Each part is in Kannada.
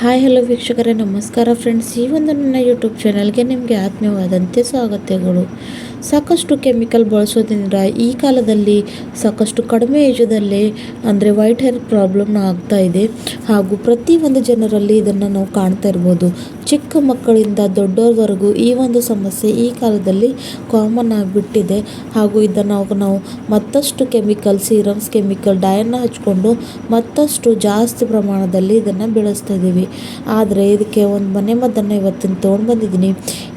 ಹಾಯ್ ಹಲೋ ವೀಕ್ಷಕರೇ ನಮಸ್ಕಾರ ಫ್ರೆಂಡ್ಸ್ ಈ ಒಂದು ನನ್ನ ಯೂಟ್ಯೂಬ್ ಚಾನಲ್ಗೆ ನಿಮಗೆ ಆತ್ಮೀಯವಾದಂತೆ ಸ್ವಾಗತಗಳು. ಸಾಕಷ್ಟು ಕೆಮಿಕಲ್ ಬಳಸೋದ್ರಿಂದ ಈ ಕಾಲದಲ್ಲಿ ಸಾಕಷ್ಟು ಕಡಿಮೆ ಏಜದಲ್ಲೇ ಅಂದರೆ ವೈಟ್ ಹೇರ್ ಪ್ರಾಬ್ಲಮ್ ಆಗ್ತಾ ಇದೆ. ಹಾಗೂ ಪ್ರತಿಯೊಂದು ಜನರಲ್ಲಿ ಇದನ್ನು ನಾವು ಕಾಣ್ತಾ ಇರ್ಬೋದು. ಚಿಕ್ಕ ಮಕ್ಕಳಿಂದ ದೊಡ್ಡವರವರೆಗೂ ಈ ಒಂದು ಸಮಸ್ಯೆ ಈ ಕಾಲದಲ್ಲಿ ಕಾಮನ್ ಆಗಿಬಿಟ್ಟಿದೆ. ಹಾಗೂ ಇದನ್ನು ನಾವು ಮತ್ತಷ್ಟು ಕೆಮಿಕಲ್ ಸೀರಮ್ಸ್ ಕೆಮಿಕಲ್ ಡಯನ್ನ ಹಚ್ಕೊಂಡು ಮತ್ತಷ್ಟು ಜಾಸ್ತಿ ಪ್ರಮಾಣದಲ್ಲಿ ಇದನ್ನು ಬೆಳೆಸ್ತಾ ಇದ್ದೀವಿ. ಆದರೆ ಇದಕ್ಕೆ ಒಂದು ಮನೆ ಮದ್ದನ್ನು ಇವತ್ತಿನ ತೊಗೊಂಡು ಬಂದಿದ್ದೀನಿ.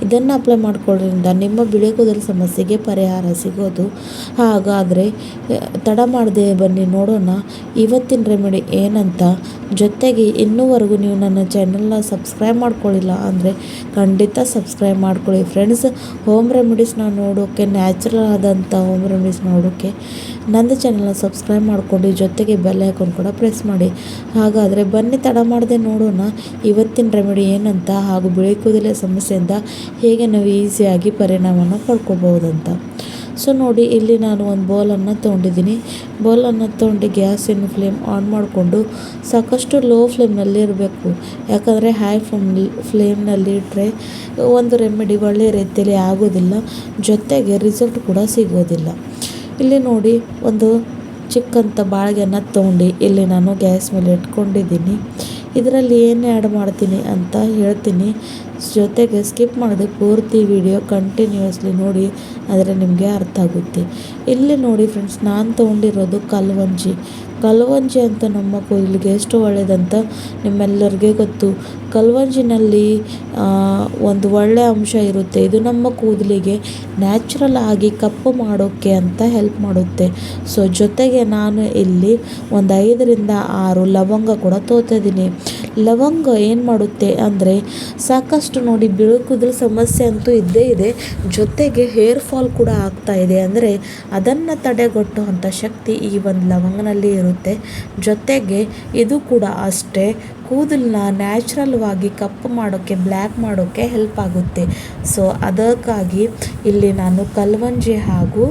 ಇದನ್ನು ಅಪ್ಲೈ ಮಾಡ್ಕೊಳ್ಳೋದ್ರಿಂದ ನಿಮ್ಮ ಬಿಳಿ ಕೂದಲು ಸಮಸ್ಯೆಗೆ ಪರಿಹಾರ ಸಿಗೋದು. ಹಾಗಾದರೆ ತಡ ಮಾಡದೆ ಬನ್ನಿ ನೋಡೋಣ. ಇವತ್ತಿನ ರೆಮಿಡಿ ಏನಂತ? ಜೊತೆಗೆ ಇನ್ನೂವರೆಗೂ ನೀವು ನನ್ನ ಚಾನಲ್ನ ಸಬ್ಸ್ಕ್ರೈಬ್ ಮಾಡ್ಕೊಳ್ಳಿಲ್ಲ ಅಂದರೆ ಖಂಡಿತ ಸಬ್ಸ್ಕ್ರೈಬ್ ಮಾಡ್ಕೊಳ್ಳಿ ಫ್ರೆಂಡ್ಸ್ ಹೋಮ್ ರೆಮಿಡೀಸ್ನ ನೋಡೋಕ್ಕೆ ನ್ಯಾಚುರಲ್ ಆದಂಥ ಹೋಮ್ ರೆಮಿಡೀಸ್ ನೋಡೋಕ್ಕೆ ನಂದು ಚಾನಲ್ನ ಸಬ್ಸ್ಕ್ರೈಬ್ ಮಾಡ್ಕೊಂಡು ಜೊತೆಗೆ ಬೆಲ್ ಐಕಾನ್ ಕೂಡ ಪ್ರೆಸ್ ಮಾಡಿ. ಹಾಗಾದರೆ ಬನ್ನಿ ತಡ ಮಾಡದೆ ನೋಡೋಣ. ಇವತ್ತಿನ ರೆಮಿಡಿ ಏನಂತ ಹಾಗೂ ಬಿಳಿ ಕೂದಲೆ ಸಮಸ್ಯೆಯಿಂದ ಹೇಗೆ ನಾವು ಈಸಿಯಾಗಿ ಪರಿಣಾಮನ ಪಡ್ಕೋಬಹುದಂತ ಸೊ ನೋಡಿ, ಇಲ್ಲಿ ನಾನು ಒಂದು ಬೌಲನ್ನು ತೊಗೊಂಡಿದ್ದೀನಿ. ಬೌಲನ್ನು ತೊಗೊಂಡು ಗ್ಯಾಸಿನ ಫ್ಲೇಮ್ ಆನ್ ಮಾಡಿಕೊಂಡು ಸಾಕಷ್ಟು ಲೋ ಫ್ಲೇಮ್ನಲ್ಲಿ ಇರಬೇಕು. ಯಾಕಂದರೆ ಹೈ ಫ್ಲೇಮ್ ಫ್ಲೇಮ್ನಲ್ಲಿ ಇಟ್ಟರೆ ಒಂದು ರೆಮಿಡಿ ಒಳ್ಳೆಯ ರೀತಿಯಲ್ಲಿ ಆಗೋದಿಲ್ಲ. ಜೊತೆಗೆ ರಿಸಲ್ಟ್ ಕೂಡ ಸಿಗೋದಿಲ್ಲ. ಇಲ್ಲಿ ನೋಡಿ, ಒಂದು ಚಿಕ್ಕಂಥ ಬಾಳಿಗೆಯನ್ನು ತೊಗೊಂಡು ಇಲ್ಲಿ ನಾನು ಗ್ಯಾಸ್ ಮೇಲೆ ಇಟ್ಕೊಂಡಿದ್ದೀನಿ. ಇದರಲ್ಲಿ ಏನು ಆ್ಯಡ್ ಮಾಡ್ತೀನಿ ಅಂತ ಹೇಳ್ತೀನಿ. ಜೊತೆಗೆ ಸ್ಕಿಪ್ ಮಾಡದೆ ಪೂರ್ತಿ ವಿಡಿಯೋ ಕಂಟಿನ್ಯೂಸ್ಲಿ ನೋಡಿ, ಆದರೆ ನಿಮಗೆ ಅರ್ಥ ಆಗುತ್ತೆ. ಇಲ್ಲಿ ನೋಡಿ ಫ್ರೆಂಡ್ಸ್ ನಾನು ತೊಗೊಂಡಿರೋದು ಕಲ್ವಂಜಿ. ಕಲ್ವಂಜಿ ಅಂತ ನಮ್ಮ ಕೂದಲಿಗೆ ಎಷ್ಟು ಒಳ್ಳೆಯದಂತ ನಿಮ್ಮೆಲ್ಲರಿಗೆ ಗೊತ್ತು. ಕಲ್ವಂಜಿನಲ್ಲಿ ಒಂದು ಒಳ್ಳೆಯ ಅಂಶ ಇರುತ್ತೆ. ಇದು ನಮ್ಮ ಕೂದಲಿಗೆ ನ್ಯಾಚುರಲ್ ಆಗಿ ಕಪ್ಪು ಮಾಡೋಕ್ಕೆ ಅಂತ ಹೆಲ್ಪ್ ಮಾಡುತ್ತೆ. ಸೊ ಜೊತೆಗೆ ನಾನು ಇಲ್ಲಿ ಒಂದು ಐದರಿಂದ ಆರು ಲವಂಗ ಕೂಡ ತೋತಿದ್ದೀನಿ. ಲವಂಗ ಏನು ಮಾಡುತ್ತೆ ಅಂದರೆ ಸಾಕಷ್ಟು ನೋಡಿ ಬಿಳು ಸಮಸ್ಯೆ ಅಂತೂ ಇದ್ದೇ ಇದೆ. ಜೊತೆಗೆ ಹೇರ್ ಫಾಲ್ ಕೂಡ ಆಗ್ತಾ ಇದೆ. ಅಂದರೆ ಅದನ್ನು ತಡೆಗಟ್ಟುವಂಥ ಶಕ್ತಿ ಈ ಒಂದು ಲವಂಗನಲ್ಲಿ ಇರುತ್ತೆ. ಜೊತೆಗೆ ಇದು ಕೂಡ ಅಷ್ಟೇ. ಕೂದಲನ್ನ ನ್ಯಾಚುರಲ್ವಾಗಿ ಕಪ್ಪು ಮಾಡೋಕ್ಕೆ ಬ್ಲ್ಯಾಕ್ ಮಾಡೋಕ್ಕೆ ಹೆಲ್ಪ್ ಆಗುತ್ತೆ. ಸೊ ಅದಕ್ಕಾಗಿ ಇಲ್ಲಿ ನಾನು ಕಲ್ವಂಜಿ ಹಾಗೂ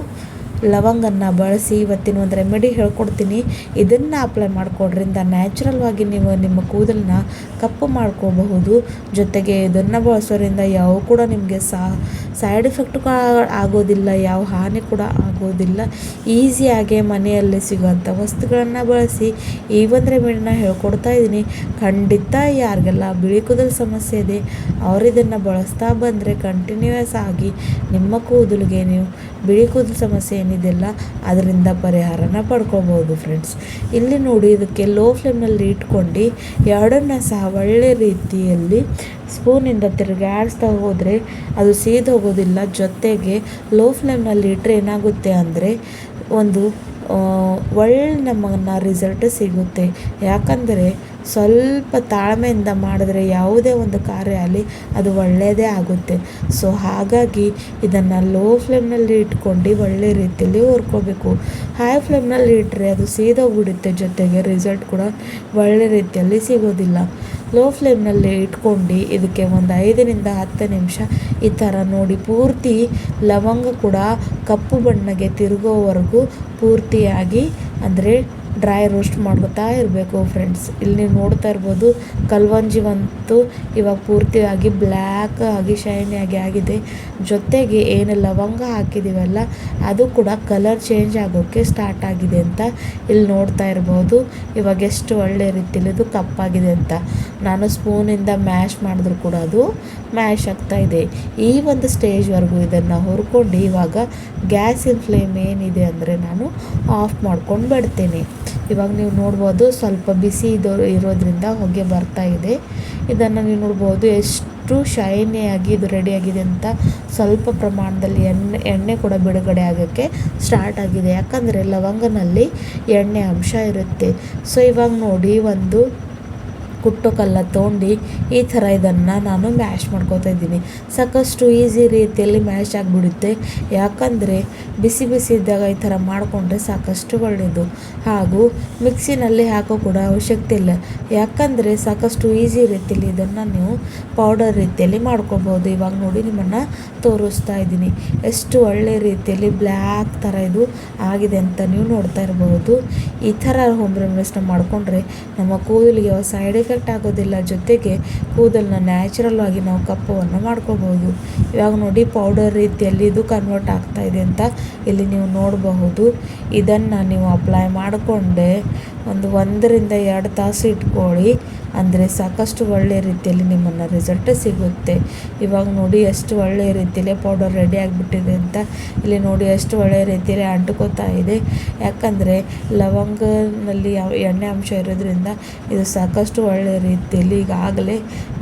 ಲವಂಗನ್ನು ಬಳಸಿ ಇವತ್ತಿನ ಒಂದು ರೆಮಿಡಿ ಹೇಳ್ಕೊಡ್ತೀನಿ. ಇದನ್ನು ಅಪ್ಲೈ ಮಾಡ್ಕೊಡ್ರಿಂದ ನ್ಯಾಚುರಲ್ವಾಗಿ ನೀವು ನಿಮ್ಮ ಕೂದಲನ್ನ ಕಪ್ಪು ಮಾಡ್ಕೋಬಹುದು. ಜೊತೆಗೆ ಇದನ್ನು ಬಳಸೋದ್ರಿಂದ ಯಾವ ಕೂಡ ನಿಮಗೆ ಸಾ ಸೈಡ್ ಎಫೆಕ್ಟ್ ಆಗೋದಿಲ್ಲ, ಯಾವ ಹಾನಿ ಕೂಡ ಆಗೋದಿಲ್ಲ. ಈಸಿಯಾಗಿ ಮನೆಯಲ್ಲಿ ಸಿಗುವಂಥ ವಸ್ತುಗಳನ್ನು ಬಳಸಿ ಈ ಒಂದು ರೆಮಿಡಿನ ಹೇಳ್ಕೊಡ್ತಾ ಇದ್ದೀನಿ ಖಂಡಿತ ಯಾರಿಗೆಲ್ಲ ಬಿಳಿ ಕೂದಲು ಸಮಸ್ಯೆ ಇದೆ ಅವರು ಇದನ್ನು ಬಳಸ್ತಾ ಬಂದರೆ ಕಂಟಿನ್ಯೂಯಸ್ ಆಗಿ ನಿಮ್ಮ ಕೂದಲಿಗೆ ನೀವು ಬಿಳಿ ಕೂದಲು ಸಮಸ್ಯೆ ಏನಿದೆಯಲ್ಲ ಅದರಿಂದ ಪರಿಹಾರನ ಪಡ್ಕೊಬೋದು ಫ್ರೆಂಡ್ಸ್ ಇಲ್ಲಿ ನೋಡಿ ಇದಕ್ಕೆ ಲೋ ಫ್ಲೇಮಲ್ಲಿ ಇಟ್ಕೊಂಡು ಎರಡನ್ನ ಸಹ ಒಳ್ಳೆ ರೀತಿಯಲ್ಲಿ ಸ್ಪೂನಿಂದ ತಿರುಗಾಡಿಸ್ತಾ ಹೋದರೆ ಅದು ಸೀದೋಗೋದಿಲ್ಲ ಜೊತೆಗೆ ಲೋ ಫ್ಲೇಮ್ನಲ್ಲಿ ಇಟ್ಟರೆ ಏನಾಗುತ್ತೆ ಅಂದರೆ ಒಂದು ಒಳ್ಳೆ ನಮ್ಮನ್ನು ರಿಸಲ್ಟ್ ಸಿಗುತ್ತೆ. ಯಾಕಂದರೆ ಸ್ವಲ್ಪ ತಾಳ್ಮೆಯಿಂದ ಮಾಡಿದ್ರೆ ಯಾವುದೇ ಒಂದು ಕಾರ್ಯ ಆಗಲಿ ಅದು ಒಳ್ಳೆಯದೇ ಆಗುತ್ತೆ. ಸೊ ಹಾಗಾಗಿ ಇದನ್ನು ಲೋ ಫ್ಲೇಮ್ನಲ್ಲಿ ಇಟ್ಕೊಂಡು ಒಳ್ಳೆ ರೀತಿಯಲ್ಲಿ ಹುರ್ಕೋಬೇಕು. ಹೈ ಫ್ಲೇಮ್ನಲ್ಲಿ ಇಟ್ಟರೆ ಅದು ಸೀದೋಗ್ಬಿಡುತ್ತೆ ಜೊತೆಗೆ ರಿಸಲ್ಟ್ ಕೂಡ ಒಳ್ಳೆ ರೀತಿಯಲ್ಲಿ ಸಿಗೋದಿಲ್ಲ. ಲೋ ಫ್ಲೇಮ್ನಲ್ಲಿ ಇಟ್ಕೊಂಡು ಇದಕ್ಕೆ ಒಂದು ಐದರಿಂದ ಹತ್ತು ನಿಮಿಷ ಈ ಥರ ನೋಡಿ ಪೂರ್ತಿ ಲವಂಗ ಕೂಡ ಕಪ್ಪು ಬಣ್ಣಗೆ ತಿರುಗೋವರೆಗೂ ಪೂರ್ತಿಯಾಗಿ ಅಂದರೆ ಡ್ರೈ ರೋಸ್ಟ್ ಮಾಡ್ಕೋತಾ ಇರಬೇಕು ಫ್ರೆಂಡ್ಸ್ ಇಲ್ಲಿ ನೀವು ನೋಡ್ತಾ ಇರ್ಬೋದು, ಕಲ್ವಂಜಿ ಬಂತು ಇವಾಗ ಪೂರ್ತಿಯಾಗಿ ಬ್ಲ್ಯಾಕ್ ಆಗಿ ಶೈನಿಯಾಗಿ ಆಗಿದೆ. ಜೊತೆಗೆ ಏನು ಲವಂಗ ಹಾಕಿದ್ದೀವಲ್ಲ ಅದು ಕೂಡ ಕಲರ್ ಚೇಂಜ್ ಆಗೋಕ್ಕೆ ಸ್ಟಾರ್ಟ್ ಆಗಿದೆ ಅಂತ ಇಲ್ಲಿ ನೋಡ್ತಾ ಇರ್ಬೋದು. ಇವಾಗ ಎಷ್ಟು ಒಳ್ಳೆ ರೀತಿಯಲ್ಲಿ ಇದು ಕಪ್ಪಾಗಿದೆ ಅಂತ. ನಾನು ಸ್ಪೂನಿಂದ ಮ್ಯಾಶ್ ಮಾಡಿದ್ರು ಕೂಡ ಅದು ಮ್ಯಾಶ್ ಆಗ್ತಾ ಇದೆ. ಈ ಒಂದು ಸ್ಟೇಜ್ವರೆಗೂ ಇದನ್ನು ಹುರ್ಕೊಂಡು ಇವಾಗ ಗ್ಯಾಸಿನ ಫ್ಲೇಮ್ ಏನಿದೆ ಅಂದರೆ ನಾನು ಆಫ್ ಮಾಡ್ಕೊಂಡು ಬಿಡ್ತೇನೆ. ಇವಾಗ ನೀವು ನೋಡ್ಬೋದು ಸ್ವಲ್ಪ ಬಿಸಿ ಇದು ಇರೋದ್ರಿಂದ ಹೊಗೆ ಬರ್ತಾ ಇದೆ. ಇದನ್ನು ನೀವು ನೋಡ್ಬೋದು ಎಷ್ಟು ಶೈನಿಯಾಗಿ ಇದು ರೆಡಿಯಾಗಿದೆ ಅಂತ ಸ್ವಲ್ಪ ಪ್ರಮಾಣದಲ್ಲಿ ಎಣ್ಣೆ ಎಣ್ಣೆ ಕೂಡ ಬಿಡುಗಡೆ ಆಗೋಕ್ಕೆ ಸ್ಟಾರ್ಟ್ ಆಗಿದೆ. ಯಾಕಂದರೆ ಲವಂಗನಲ್ಲಿ ಎಣ್ಣೆ ಅಂಶ ಇರುತ್ತೆ. ಸೊ ಇವಾಗ ನೋಡಿ ಒಂದು ಕುಟ್ಟು ಕಲ್ಲ ತೊಗೊಂಡು ಈ ಥರ ಇದನ್ನು ನಾನು ಮ್ಯಾಶ್ ಮಾಡ್ಕೋತಾ ಇದ್ದೀನಿ. ಸಾಕಷ್ಟು ಈಸಿ ರೀತಿಯಲ್ಲಿ ಮ್ಯಾಶ್ ಆಗಿಬಿಡುತ್ತೆ. ಯಾಕಂದರೆ ಬಿಸಿ ಬಿಸಿ ಇದ್ದಾಗ ಈ ಥರ ಮಾಡಿಕೊಂಡ್ರೆ ಸಾಕಷ್ಟು ಒಳ್ಳೆಯದು ಹಾಗೂ ಮಿಕ್ಸಿನಲ್ಲಿ ಹಾಕೋ ಕೂಡ ಅವಶ್ಯಕತೆ ಇಲ್ಲ. ಯಾಕಂದರೆ ಸಾಕಷ್ಟು ಈಸಿ ರೀತಿಯಲ್ಲಿ ಇದನ್ನು ನೀವು ಪೌಡರ್ ರೀತಿಯಲ್ಲಿ ಮಾಡ್ಕೋಬೋದು. ಇವಾಗ ನೋಡಿ ನಿಮ್ಮನ್ನು ತೋರಿಸ್ತಾ ಇದ್ದೀನಿ. ಎಷ್ಟು ಒಳ್ಳೆ ರೀತಿಯಲ್ಲಿ ಬ್ಲ್ಯಾಕ್ ಥರ ಇದು ಆಗಿದೆ ಅಂತ ನೀವು ನೋಡ್ತಾ ಇರಬಹುದು ಈ ಥರ ಹೋಮ್ ರೆಮಿಡೀಸ್ನ ಮಾಡಿಕೊಂಡ್ರೆ ನಮ್ಮ ಕೂದಲಿಗೆ ಸೈಡ್ ಎಫೆಕ್ಟ್ ಆಗೋದಿಲ್ಲ ಜೊತೆಗೆ ಕೂದಲನ್ನ ನ್ಯಾಚುರಲ್ ಆಗಿ ನಾವು ಕಪ್ಪವನ್ನು ಮಾಡ್ಕೋಬಹುದು ಇವಾಗ ನೋಡಿ ಪೌಡರ್ ರೀತಿಯಲ್ಲಿ ಇದು ಕನ್ವರ್ಟ್ ಆಗ್ತಾ ಇದೆ ಅಂತ ಇಲ್ಲಿ ನೀವು ನೋಡಬಹುದು. ಇದನ್ನು ನೀವು ಅಪ್ಲೈ ಮಾಡಿಕೊಂಡೆ ಒಂದು ಒಂದರಿಂದ ಎರಡು ತಾಸು ಇಟ್ಕೊಳ್ಳಿ. ಅಂದರೆ ಸಾಕಷ್ಟು ಒಳ್ಳೆಯ ರೀತಿಯಲ್ಲಿ ನಿಮ್ಮನ್ನು ರಿಸಲ್ಟ್ ಸಿಗುತ್ತೆ. ಇವಾಗ ನೋಡಿ ಎಷ್ಟು ಒಳ್ಳೆಯ ರೀತಿಯಲ್ಲಿ ಪೌಡರ್ ರೆಡಿ ಆಗಿಬಿಟ್ಟಿದೆ ಅಂತ ಇಲ್ಲಿ ನೋಡಿ ಎಷ್ಟು ಒಳ್ಳೆಯ ರೀತಿಯಲ್ಲಿ ಅಂಟ್ಕೋತಾ ಇದೆ. ಯಾಕಂದರೆ ಲವಂಗನಲ್ಲಿ ಯಾವ ಎಣ್ಣೆ ಅಂಶ ಇರೋದ್ರಿಂದ ಇದು ಸಾಕಷ್ಟು ಒಳ್ಳೆಯ ರೀತಿಯಲ್ಲಿ ಈಗಾಗಲೇ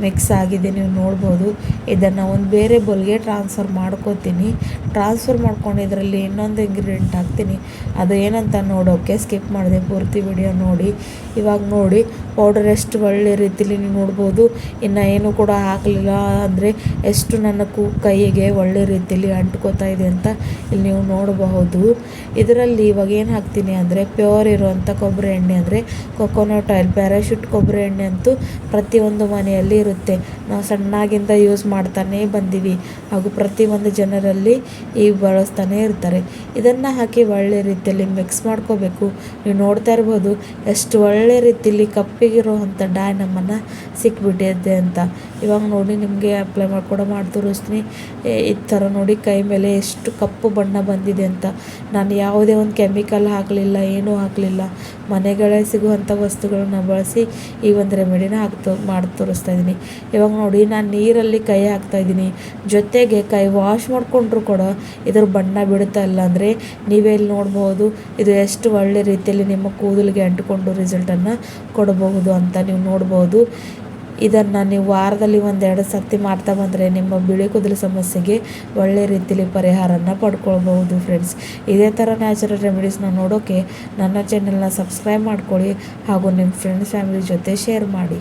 ಮಿಕ್ಸ್ ಆಗಿದೆ. ನೀವು ನೋಡ್ಬೋದು. ಇದನ್ನು ಒಂದು ಬೇರೆ ಬೌಲ್ಗೆ ಟ್ರಾನ್ಸ್ಫರ್ ಮಾಡ್ಕೋತೀನಿ. ಟ್ರಾನ್ಸ್ಫರ್ ಮಾಡ್ಕೊಂಡು ಇದರಲ್ಲಿ ಇನ್ನೊಂದು ಇಂಗ್ರೀಡಿಯೆಂಟ್ ಹಾಕ್ತೀನಿ. ಅದು ಏನಂತ ನೋಡೋಕ್ಕೆ ಸ್ಕಿಪ್ ಮಾಡಿದೆ ಪೂರ್ತಿ ವಿಡಿಯೋ ನೋಡಿ. ಇವಾಗ ನೋಡಿ ಪೌಡರ್ ಎಷ್ಟು ಒಳ್ಳೆ ರೀತಿಲಿ ನೀವು ನೋಡ್ಬೋದು. ಇನ್ನು ಏನು ಕೂಡ ಹಾಕಲಿಲ್ಲ ಅಂದರೆ ಎಷ್ಟು ನನ್ನ ಕೂ ಕೈಗೆ ಒಳ್ಳೆ ರೀತಿಲಿ ಅಂಟ್ಕೋತಾ ಇದೆ ಅಂತ ಇಲ್ಲಿ ನೀವು ನೋಡಬಹುದು. ಇದರಲ್ಲಿ ಇವಾಗ ಏನು ಹಾಕ್ತೀನಿ ಅಂದರೆ ಪ್ಯೂರ್ ಇರುವಂಥ ಕೊಬ್ಬರಿ ಎಣ್ಣೆ ಅಂದರೆ ಕೊಕೊನಟ್ ಆಯಿಲ್ ಪ್ಯಾರಾಶೂಟ್ ಕೊಬ್ಬರಿ ಎಣ್ಣೆ ಅಂತೂ ಪ್ರತಿಯೊಂದು ಮನೆಯಲ್ಲಿ ಇರುತ್ತೆ. ನಾವು ಸಣ್ಣಾಗಿಂದ ಯೂಸ್ ಮಾಡ್ತಾನೇ ಬಂದೀವಿ. ಹಾಗೂ ಪ್ರತಿಯೊಂದು ಜನರಲ್ಲಿ ಈ ಬಳಸ್ತಾನೆ ಇರ್ತಾರೆ. ಇದನ್ನು ಹಾಕಿ ಒಳ್ಳೆ ರೀತಿಯಲ್ಲಿ ಮಿಕ್ಸ್ ಮಾಡ್ಕೋಬೇಕು. ನೀವು ನೋಡ್ತಾ ಇರ್ಬೋದು, ಎಷ್ಟು ಒಳ್ಳೆ ರೀತಿಯಲ್ಲಿ ಕಪ್ಪಿಗಿರುವಂಥ ಡೈ ನಮ್ಮನ್ನು ಸಿಕ್ಬಿಟ್ಟಿದ್ದೆ ಅಂತ. ಇವಾಗ ನೋಡಿ ನಿಮಗೆ ಅಪ್ಲೈ ಮಾಡ್ಕೊಡೋ ಮಾಡಿ ತೋರಿಸ್ತೀನಿ ಈ ಥರ ನೋಡಿ ಕೈ ಮೇಲೆ ಎಷ್ಟು ಕಪ್ಪು ಬಣ್ಣ ಬಂದಿದೆ ಅಂತ. ನಾನು ಯಾವುದೇ ಒಂದು ಕೆಮಿಕಲ್ ಹಾಕಲಿಲ್ಲ, ಏನೂ ಹಾಕಲಿಲ್ಲ. ಮನೆಗಳೇ ಸಿಗುವಂಥ ವಸ್ತುಗಳನ್ನ ಬಳಸಿ ಈ ಒಂದು ರೆಮಿಡಿನ ಹಾಕ್ತೋ ಮಾಡಿ ತೋರಿಸ್ತಾ ಇದ್ದೀನಿ. ಇವಾಗ ನೋಡಿ ನಾನು ನೀರಲ್ಲಿ ಕೈ ಹಾಕ್ತಾ ಇದ್ದೀನಿ. ಜೊತೆಗೆ ಕೈ ವಾಶ್ ಮಾಡಿಕೊಂಡ್ರು ಕೂಡ ಇದ್ರ ಬಣ್ಣ ಬಿಡುತ್ತಾ ಇಲ್ಲ ಅಂದರೆ ನೀವೇ ಇಲ್ಲಿ ನೋಡ್ಬೋದು, ಇದು ಎಷ್ಟು ಒಳ್ಳೆ ರೀತಿಯಲ್ಲಿ ನಿಮ್ಮ ಕೂದಲಿಗೆ ಅಂಟಿಕೊಂಡು ರಿಸಲ್ಟನ್ನು ಕೊಡಬಹುದು ಅಂತ ನೀವು ನೋಡ್ಬೋದು. ಇದನ್ನು ನೀವು ವಾರದಲ್ಲಿ ಒಂದೆರಡು ಸರ್ತಿ ಮಾಡ್ತಾ ಬಂದರೆ ನಿಮ್ಮ ಬಿಳಿ ಕೂದಲು ಸಮಸ್ಯೆಗೆ ಒಳ್ಳೆ ರೀತಿಯಲ್ಲಿ ಪರಿಹಾರನ ಪಡ್ಕೊಳ್ಬಹುದು ಫ್ರೆಂಡ್ಸ್ ಇದೇ ಥರ ನ್ಯಾಚುರಲ್ ರೆಮಿಡೀಸ್ನ ನೋಡೋಕ್ಕೆ ನನ್ನ ಚಾನೆಲ್ನ ಸಬ್ಸ್ಕ್ರೈಬ್ ಮಾಡ್ಕೊಳ್ಳಿ ಹಾಗೂ ನಿಮ್ಮ ಫ್ರೆಂಡ್ಸ್ ಫ್ಯಾಮಿಲಿ ಜೊತೆ ಶೇರ್ ಮಾಡಿ.